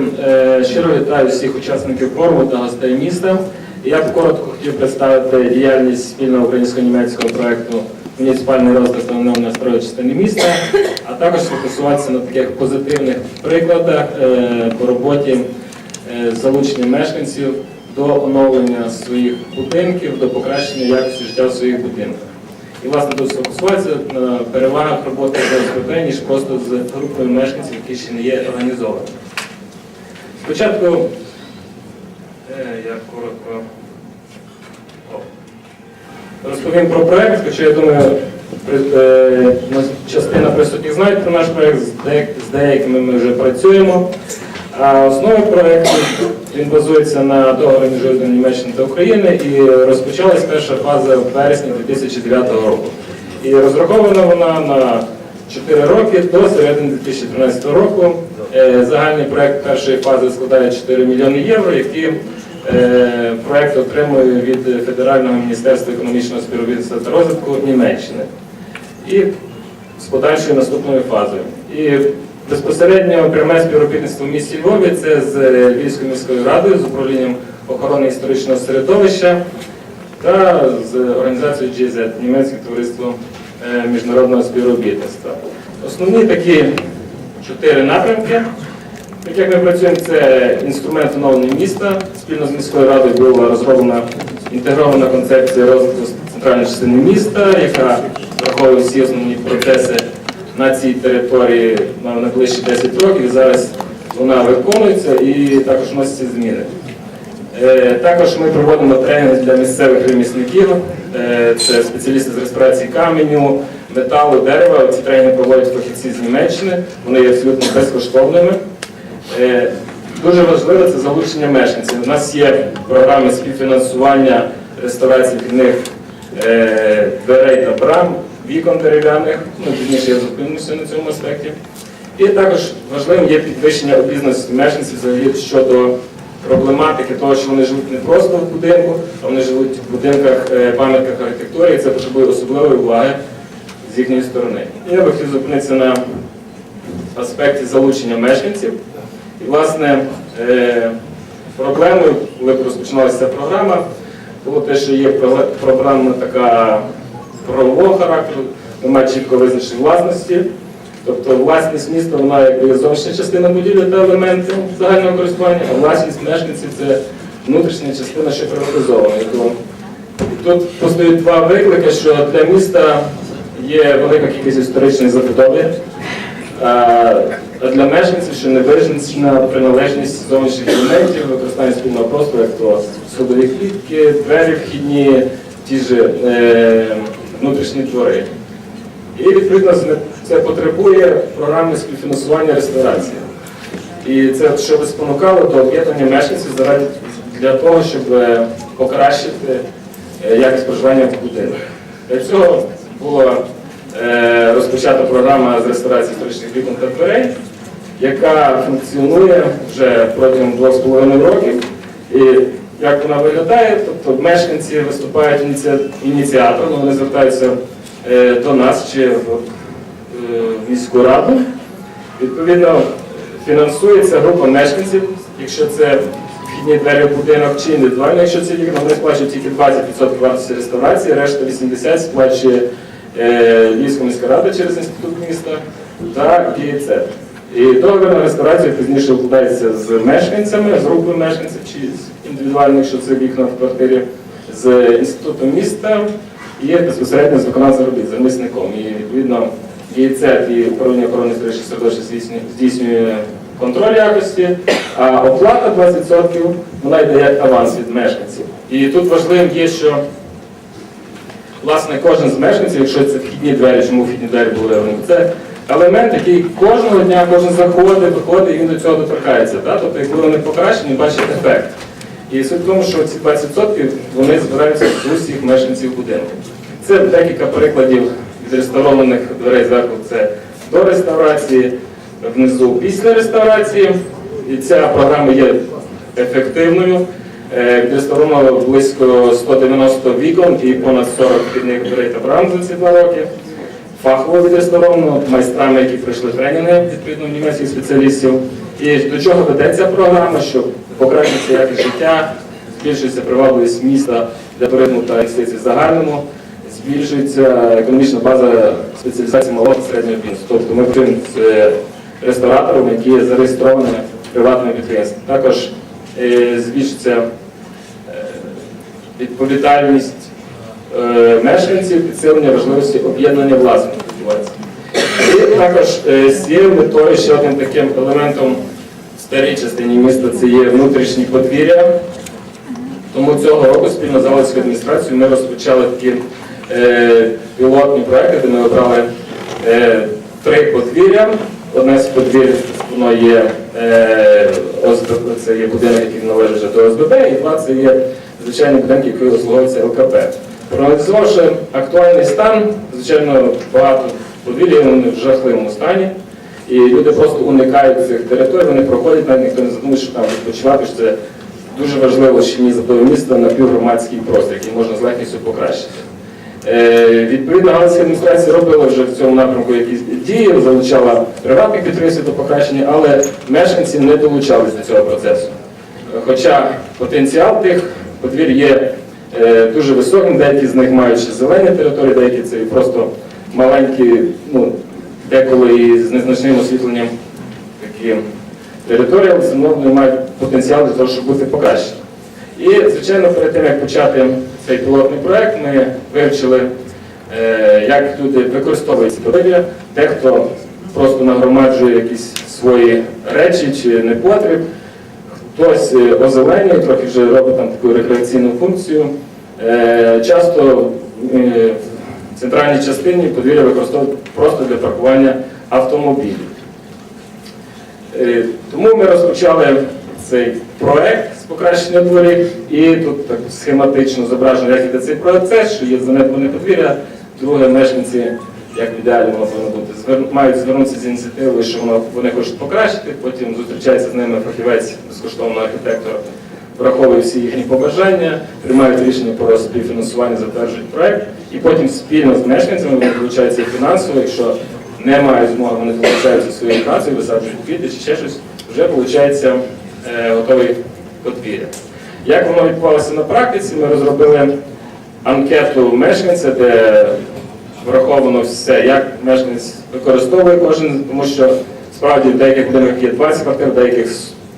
Е, Щиро вітаю всіх учасників форуму та гостей міста. Я б коротко хотів представити діяльність спільного українсько-німецького проєкту Муніципальний розвиток оновлення строю частини міста, а також фокусуватися на таких позитивних прикладах е, по роботі е, з залученням мешканців до оновлення своїх будинків, до покращення якості життя в своїх будинках. І власне тут сфокусуватися на перевагах роботи з ОСББ, ніж просто з групою мешканців, які ще не є організовані. Спочатку е, я коротко розповім про проект, хоча я думаю, е, частина присутніх знають про наш проект, з деякими ми вже працюємо. А основа проекту він базується на договорі між урядом Німеччини та України і розпочалась перша фаза в вересні 2009 року. І розрахована вона на 4 роки до середини 2013 року. Е, Загальний проект першої фази складає 4 мільйони євро, які е, проект отримує від Федерального міністерства економічного співробітництва та розвитку Німеччини. І з подальшою наступною фазою. І безпосередньо пряме співробітництво в місті Львові це з Львівською міською радою, з управлінням охорони історичного середовища та з організацією GZ, Німецьке товариство е, міжнародного співробітництва. Основні такі чотири напрямки. Так як ми працюємо, це інструмент оновлення міста. Спільно з міською радою була розроблена інтегрована концепція розвитку центральної частини міста, яка враховує всі основні процеси на цій території на найближчі 10 років. Зараз вона виконується і також вносяться зміни. Е, Також ми проводимо тренінги для місцевих ремісників. Е, Це спеціалісти з реставрації каменю, металу, дерева. Ці тренінги проводять фахівці з Німеччини. Вони є абсолютно безкоштовними. Е, Дуже важливе це залучення мешканців. У нас є програми співфінансування реставрації вхідних е, дверей та брам, вікон дерев'яних. Ну, пізніше я зупинюся на цьому аспекті. І також важливим є підвищення обізнаності мешканців взагалі щодо проблематики того, що вони живуть не просто в будинку, а вони живуть в будинках, е, пам'ятках архітектури, і це потребує особливої уваги з їхньої сторони. Я би хотів зупинитися на аспекті залучення мешканців. І, власне, е, проблемою, коли розпочиналася ця програма, було те, що є програма така правового характеру, немає чітко визначення власності. Тобто власність міста вона якби зовнішня частина будівлі та елементи загального користування, а власність мешканців це внутрішня частина, що приватизована. І тут постають два виклики, що для міста є велика кількість історичної забудови, а для мешканців, що не визначена приналежність зовнішніх елементів, використання спільного простору, як то сходові клітки, двері вхідні, ті ж е, внутрішні двори. І відповідно це потребує програми співфінансування реставрації. І це що би спонукало до об'єднання мешканців заради для того, щоб е, покращити е, якість проживання в будинках. Для цього була е, розпочата програма з реставрації історичних вікон та дверей, яка функціонує вже протягом двох з половиною років. І як вона виглядає, тобто мешканці виступають ініці- ініціатором, вони звертаються е, до нас чи в е, міську раду. Відповідно, фінансується група мешканців, якщо це вхідні двері в будинок чи індивідуально, якщо це вікна, вони сплачують тільки 20% вартості реставрації, решта 80% сплачує е, Львівська міська рада через інститут міста та ГІЦ. І договір на реставрацію пізніше укладається з мешканцями, з групою мешканців чи з індивідуально, якщо це вікна в квартирі, з інститутом міста і безпосередньо з виконавцем робіт, замісником. І відповідно ГІЦ і управління охорони середовища здійснює- здійснює контроль якості, а оплата 20% вона йде як аванс від мешканців. І тут важливим є, що власне кожен з мешканців, якщо це вхідні двері, чому вхідні двері були виявлені, це елемент, який кожного дня кожен заходить, виходить і він до цього доторкається. Да? Тобто, коли вони покращені, бачить ефект. І суть в тому, що ці 20% вони збираються з усіх мешканців будинку. Це декілька прикладів відреставрованих дверей зверху. Це до реставрації, внизу після реставрації. І ця програма є ефективною. Е, Відреставровано близько 190 вікон і понад 40 вхідних дверей та брам за ці два роки. Фахово відреставровано майстрами, які пройшли тренінги відповідно німецьких спеціалістів. І до чого веде ця програма, що покращиться якість життя, збільшується привабливість міста для туризму та інвестицій в загальному, збільшується економічна база спеціалізації малого та середнього бізнесу. Тобто ми працюємо з е, ресторатором, які зареєстровані приватними підприємствами. Збільшиться е, відповідальність е, мешканців, підсилення важливості об'єднання власників. І також е, з цією метою ще одним таким елементом в старій частині міста це є внутрішні подвір'я. Тому цього року спільно з Галицькою адміністрацією ми розпочали такі е, пілотні проекти, де ми обрали е, три подвір'я. Одне з подвір'я є е, ОСББ, це є будинок, який належить до ОСББ, і два це є звичайні будинки, які обслуговуються ЛКП. Проаналізувавши актуальний стан, звичайно, багато подвір'я вони в жахливому стані. І люди просто уникають цих територій, вони проходять, навіть ніхто не задумує, що там відпочивати, що це дуже важливо, що ні забив міста напівгромадський простір, який можна з легкістю покращити. Е, Відповідно, Галицька адміністрація робила вже в цьому напрямку якісь дії, залучала приватних підприємств до покращення, але мешканці не долучались до цього процесу. Хоча потенціал тих подвір є е, дуже високим, деякі з них мають ще зелені території, деякі це просто маленькі, ну, деколи і з незначним освітленням такі території, але все одно вони мають потенціал для того, щоб бути покращені. І, звичайно, перед тим, як почати цей пілотний проект, ми вивчили, е, як люди використовують подвір'я. Дехто просто нагромаджує якісь свої речі чи непотріб, хтось е, озеленює, трохи вже робить там таку рекреаційну функцію. Е, Часто в центральній частині подвір'я використовують просто для паркування автомобілів. Тому ми розпочали цей проект з покращення дворів, і тут так схематично зображено, як іде цей процес, що є занедбане подвір'я, друге мешканці, як в ідеалі воно бути, мають звернутися з ініціативою, що вони хочуть покращити, потім зустрічається з ними фахівець, безкоштовно архітектор, враховує всі їхні побажання, приймають рішення про співфінансування, затверджують проект, і потім спільно з мешканцями вони долучаються фінансово, якщо не мають змоги, вони долучаються своєю працею, висаджують квіти чи ще щось, вже виходить е, готовий подвір'я. Як воно відбувалося на практиці, ми розробили анкету мешканця, де враховано все, як мешканець використовує кожен, тому що справді в деяких будинках є 20 квартир, деяких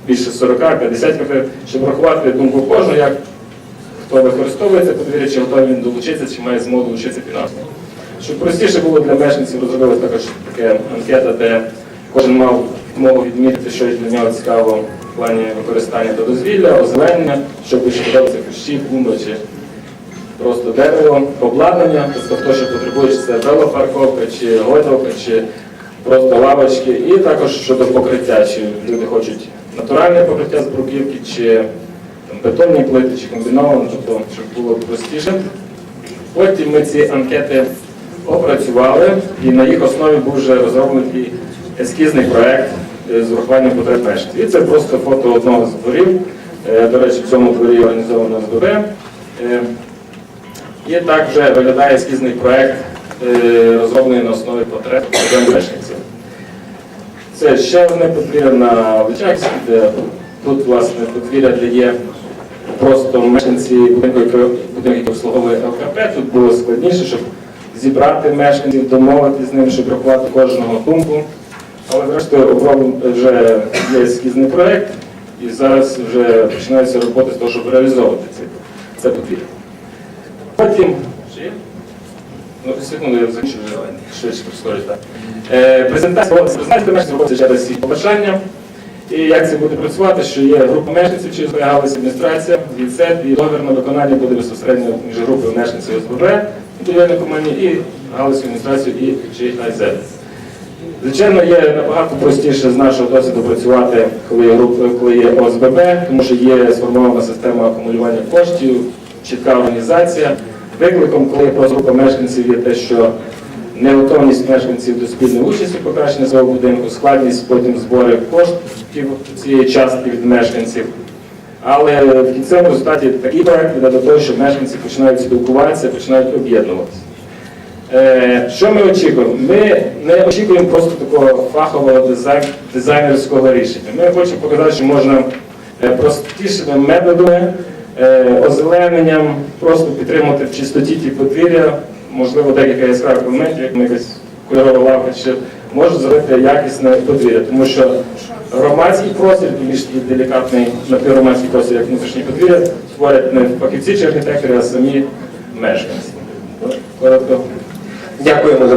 більше 40-50 квартир, щоб врахувати думку кожного, як хто використовує це подвір'я, чи готовий він долучитися, чи має змогу долучитися фінансово. Щоб простіше було для мешканців, розробили також таке анкета, де кожен мав змогу відмітити, що для нього цікаво плані використання та дозвілля, озеленення, що більше подобається кущі, клумби чи просто дерево, обладнання, тобто хто що потребує, чи це велопарковка, чи гойдалка, чи просто лавочки, і також щодо покриття, чи люди хочуть натуральне покриття з бруківки, чи там, бетонні плити, чи комбіноване, тобто, щоб було простіше. Потім ми ці анкети опрацювали, і на їх основі був вже розроблений ескізний проект. е, з урахуванням потреб мешканців. І це просто фото одного з дворів. Е, До речі, в цьому дворі організовано СББ. Е, І так вже виглядає ескізний проект, е, розроблений на основі потреб мешканців. Це ще одне подвір'я на Личакській, де тут, власне, подвір'я, де є просто мешканці будинку, який- обслуговує ЛКП, тут було складніше, щоб зібрати мешканців, домовитися з ними, щоб рахувати кожного думку. Але зрештою оброблений вже є ескізний проєкт, і зараз вже починаються роботи з того, щоб реалізовувати це, це подвір'я. Потім. Ну, секунду, я закінчу швидше прискорюсь, так. Е, презентація, презентація мешканців робиться через всі побажання. І як це буде працювати, що є група мешканців, чи зберігалася адміністрація, ВІЦЕП, і договір на виконання буде безпосередньо між групою мешканців ОСББ, будівельної компанії, і Галицькою адміністрацією, і ЧАЗ. Звичайно, є набагато простіше з нашого досвіду працювати, коли є, група, коли є ОСББ, тому що є сформована система акумулювання коштів, чітка організація. Викликом, коли є група мешканців, є те, що неготовність мешканців до спільної участі в покращенні свого будинку, складність потім збору коштів цієї частки від мешканців. Але в кінцевому результаті такий проект веде до того, що мешканці починають спілкуватися, починають об'єднуватися. Е, Що ми очікуємо? Ми не очікуємо просто такого фахового дизайн, дизайнерського рішення. Ми хочемо показати, що можна е, простішими методами, е, озелененням, просто підтримувати в чистоті ті подвір'я, можливо, декілька яскравих елементів, як ми якась кольорова лавка, чи може зробити якісне подвір'я. Тому що громадський простір, більш делікатний напівгромадський простір, як внутрішній подвір'я, створять не фахівці чи архітектори, а самі мешканці. Коротко. Дякуємо за